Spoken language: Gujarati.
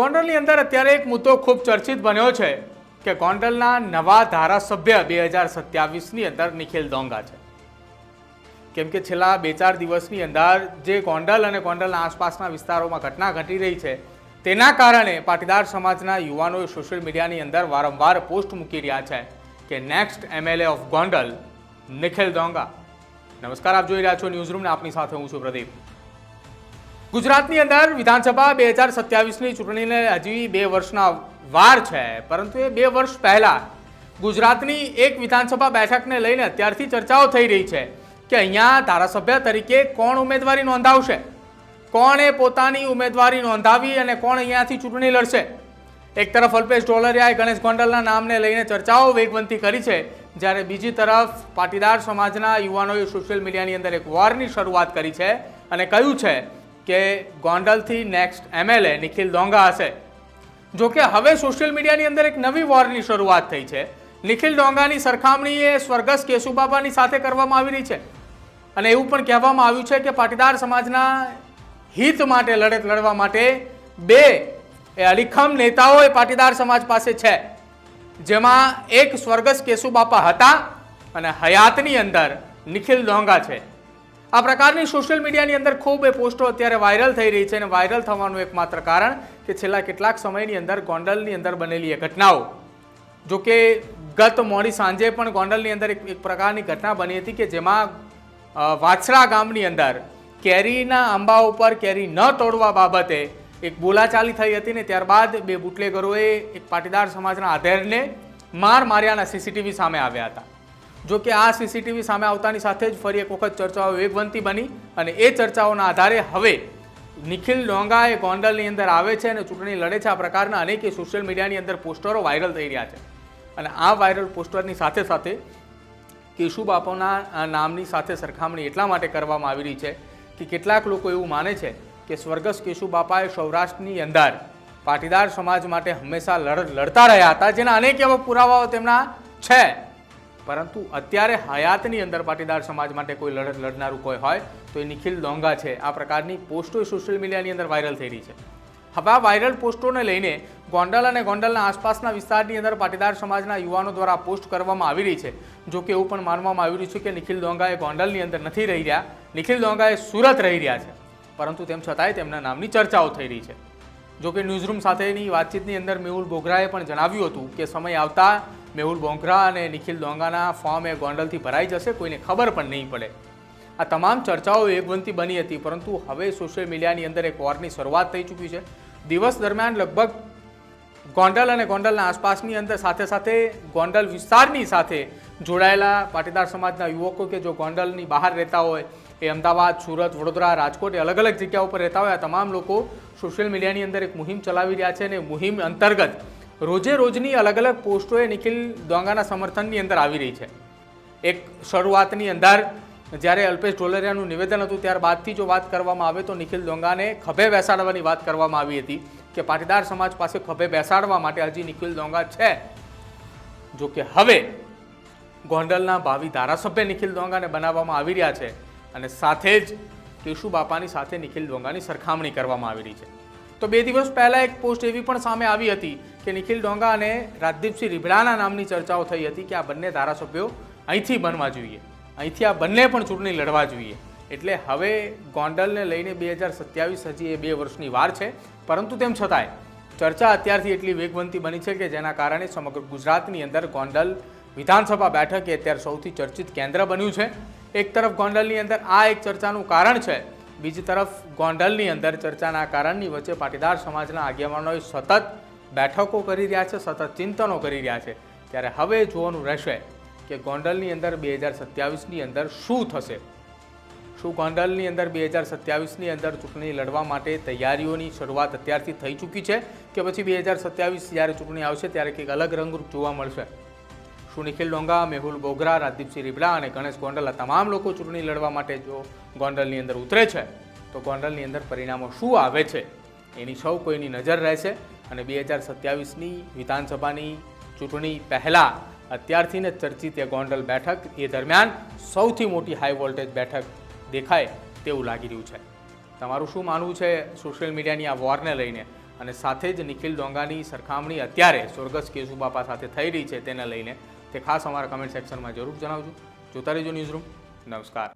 ગોંડલની અંદર અત્યારે એક મુદ્દો ખૂબ ચર્ચિત બન્યો છે કે ગોંડલના નવા ધારાસભ્ય બે હજાર સત્યાવીસની અંદર નિખિલ ડોંગા છે. કેમ કે છેલ્લા બે ચાર દિવસની અંદર જે ગોંડલ અને ગોંડલના આસપાસના વિસ્તારોમાં ઘટના ઘટી રહી છે, તેના કારણે પાટીદાર સમાજના યુવાનોએ સોશિયલ મીડિયાની અંદર વારંવાર પોસ્ટ મૂકી રહ્યા છે કે next MLA of Gondal Nikhil Donga નમસ્કાર, આપ જોઈ રહ્યા છો ન્યૂઝરૂમને. આપની સાથે હું છું પ્રદીપ. ગુજરાતની અંદર વિધાનસભા બે હજાર સત્યાવીસની ચૂંટણીને હજી બે વર્ષના વાર છે, પરંતુ એ બે વર્ષ પહેલાં ગુજરાતની એક વિધાનસભા બેઠકને લઈને અત્યારથી ચર્ચાઓ થઈ રહી છે કે અહીંયા ધારાસભ્ય તરીકે કોણ ઉમેદવારી નોંધાવશે? કોણે પોતાની ઉમેદવારી નોંધાવી અને કોણ અહીંયાથી ચૂંટણી લડશે? એક તરફ અલ્પેશ ઢોલરિયાએ ગણેશ ગોંડલના નામને લઈને ચર્ચાઓ વેગવંતી કરી છે, જ્યારે બીજી તરફ પાટીદાર સમાજના યુવાનોએ સોશિયલ મીડિયાની અંદર એક વોરની શરૂઆત કરી છે અને કહ્યું છે કે ગોંડલથી નેક્સ્ટ એમએલએ નિખિલ ડોંગા હશે. જો કે હવે સોશિયલ મીડિયાની અંદર એક નવી વોરની શરૂઆત થઈ છે. નિખિલ ડોંગાની સરખામણી એ સ્વર્ગસ્થ કેશુબાબાની સાથે કરવામાં આવી રહી છે. અને એવું પણ કહેવામાં આવ્યું છે કે પાટીદાર સમાજના હિત માટે લડત લડવા માટે બે, એ અડીખમ નેતાઓ એ પાટીદાર સમાજ પાસે છે. જેમાં એક સ્વર્ગસ્થ કેશુબાપા હતા અને હયાતની અંદર નિખિલ ડોંગા છે. આ પ્રકારની સોશિયલ મીડિયાની અંદર ખૂબ એ પોસ્ટો અત્યારે વાયરલ થઈ રહી છે અને વાયરલ થવાનું એકમાત્ર કારણ કે છેલ્લા કેટલાક સમયની અંદર ગોંડલની અંદર બનેલી એ ઘટનાઓ. જો કે ગત મોડી સાંજે પણ ગોંડલની અંદર એક પ્રકારની ઘટના બની હતી કે જેમાં વાછરા ગામની અંદર કેરીના આંબા ઉપર કેરી ન તોડવા બાબતે એક બોલાચાલી થઈ હતી ને ત્યારબાદ બે બુટલેગરોએ એક પાટીદાર સમાજના આધેરને માર માર્યાના સીસીટીવી સામે આવ્યા હતા. જો કે આ સીસીટીવી સામે આવતાની સાથે જ ફરી એક વખત ચર્ચાઓ વેગવંતી બની અને એ ચર્ચાઓના આધારે હવે નિખિલ ડોંગા એ ગોંડલની અંદર આવે છે અને ચૂંટણી લડે છે. આ પ્રકારના અનેક સોશિયલ મીડિયાની અંદર પોસ્ટરો વાયરલ થઈ રહ્યા છે. અને આ વાયરલ પોસ્ટરની સાથે સાથે કેશુ બાપાના નામની સાથે સરખામણી એટલા માટે કરવામાં આવી રહી છે કે કેટલાક લોકો એવું માને છે કે સ્વર્ગસ્થ કેશુ બાપાએ સૌરાષ્ટ્રની અંદર પાટીદાર સમાજ માટે હંમેશા લડ, લડતા રહ્યા હતા. જેના અનેક એવા પુરાવાઓ તેમના છે. પરંતુ અત્યારે હયાતની અંદર પાટીદાર સમાજ માટે કોઈ લડત લડનારું કોઈ હોય તો એ નિખિલ ડોંગા છે. આ પ્રકારની પોસ્ટો સોશિયલ મીડિયાની અંદર વાયરલ થઈ રહી છે. હવે આ વાયરલ પોસ્ટોને લઈને ગોંડલ અને ગોંડલના આસપાસના વિસ્તારની અંદર પાટીદાર સમાજના યુવાનો દ્વારા પોસ્ટ કરવામાં આવી રહી છે. જો કે એવું પણ માનવામાં આવી રહ્યું છે કે નિખિલ ડોંગા એ ગોંડલની અંદર નથી રહી રહ્યા. નિખિલ ડોંગા એ સુરત રહી રહ્યા છે. પરંતુ તેમ છતાંય તેમના નામની ચર્ચાઓ થઈ રહી છે. જો કે ન્યૂઝરૂમ સાથેની વાતચીતની અંદર મેહુલ બોગરાએ પણ જણાવ્યું હતું કે સમય આવતા મેહુલ બોંકરા અને નિખિલ ડોંગાના ફોર્મ એ ગોંડલથી ભરાઈ જશે, કોઈને ખબર પણ નહીં પડે. આ તમામ ચર્ચાઓ વેગવંતી બની હતી, પરંતુ હવે સોશિયલ મીડિયાની અંદર એક વોરની શરૂઆત થઈ ચૂકી છે. દિવસ દરમિયાન લગભગ ગોંડલ અને ગોંડલના આસપાસની અંદર સાથે સાથે ગોંડલ વિસ્તારની સાથે જોડાયેલા પાટીદાર સમાજના યુવકો કે જો ગોંડલની બહાર રહેતા હોય, એ અમદાવાદ, સુરત, વડોદરા, રાજકોટ એ અલગ અલગ જગ્યાઓ પર રહેતા હોય, આ તમામ લોકો સોશિયલ મીડિયાની અંદર એક મુહિમ ચલાવી રહ્યા છે અને મુહિમ અંતર્ગત રોજે રોજની અલગ અલગ પોસ્ટોએ નિખિલ દોંગાના સમર્થનની અંદર આવી રહી છે. એક શરૂઆતની અંદર જ્યારે અલ્પેશ ઢોલરિયાનું નિવેદન હતું ત્યારબાદથી જો વાત કરવામાં આવે તો નિખિલ દોંગાને ખભે બેસાડવાની વાત કરવામાં આવી હતી કે પાટીદાર સમાજ પાસે ખભે બેસાડવા માટે હજી નિખિલ દોંગા છે. જો કે હવે ગોંડલના ભાવિ ધારાસભ્ય નિખિલ દોંગાને બનાવવામાં આવી રહ્યા છે અને સાથે જ કેશુ બાપાની સાથે નિખિલ દોંગાની સરખામણી કરવામાં આવી રહી છે. તો બે દિવસ પહેલાં એક પોસ્ટ એવી પણ સામે આવી હતી કે નિખિલ ડોંગા અને રાજદીપસિંહ રીબડાના નામની ચર્ચાઓ થઈ હતી કે આ બંને ધારાસભ્યો અહીંથી બનવા જોઈએ. અહીંથી આ બંને પણ ચૂંટણી લડવા જોઈએ. એટલે હવે ગોંડલને લઈને બે હજાર સત્યાવીસ હજી એ બે વર્ષની વાર છે. પરંતુ તેમ છતાંય ચર્ચા અત્યારથી એટલી વેગવંતી બની છે કે જેના કારણે સમગ્ર ગુજરાતની અંદર ગોંડલ વિધાનસભા બેઠક એ અત્યારે સૌથી ચર્ચિત કેન્દ્ર બન્યું છે. એક તરફ ગોંડલની અંદર આ એક ચર્ચાનું કારણ છે બીજી તરફ ગોંડલની અંદર ચર્ચાના કારણની વચ્ચે પાટીદાર સમાજના આગેવાનોએ સતત બેઠકો કરી રહ્યા છે, સતત ચિંતનો કરી રહ્યા છે. ત્યારે હવે જોવાનું રહેશે કે ગોંડલની અંદર બે હજાર સત્યાવીસની અંદર શું થશે? શું ગોંડલની અંદર બે હજાર સત્યાવીસની અંદર ચૂંટણી લડવા માટે તૈયારીઓની શરૂઆત અત્યારથી થઈ ચૂકી છે કે પછી બે હજાર સત્યાવીસ જ્યારે ચૂંટણી આવશે ત્યારે કંઈક અલગ રંગરૂપ જોવા મળશે? શું નિખિલ ડોંગા, મેહુલ બોગરા, રાજદીપસિંહ રીબડા અને ગણેશ ગોંડલ આ તમામ લોકો ચૂંટણી લડવા માટે જો ગોંડલની અંદર ઉતરે છે, તો ગોંડલની અંદર પરિણામો શું આવે છે? એની સૌ કોઈની નજર રહેશે અને બે હજાર સત્યાવીસની વિધાનસભાની ચૂંટણી પહેલાં અત્યારથી જ ચર્ચિત એ ગોંડલ બેઠક એ દરમિયાન સૌથી મોટી હાઈ વોલ્ટેજ બેઠક દેખાય તેવું લાગી રહ્યું છે. તમારું શું માનવું છે સોશિયલ મીડિયાની આ વોરને લઈને? અને સાથે જ નિખિલ ડોંગાની સરખામણી અત્યારે સ્વર્ગસ્થ કેશુબાપા સાથે થઈ રહી છે તેને લઈને. તે ખાસ અમારા કમેન્ટ સેક્શનમાં જરૂર જણાવજો. જોતા રહેજો ન્યૂઝ રૂમ નમસ્કાર.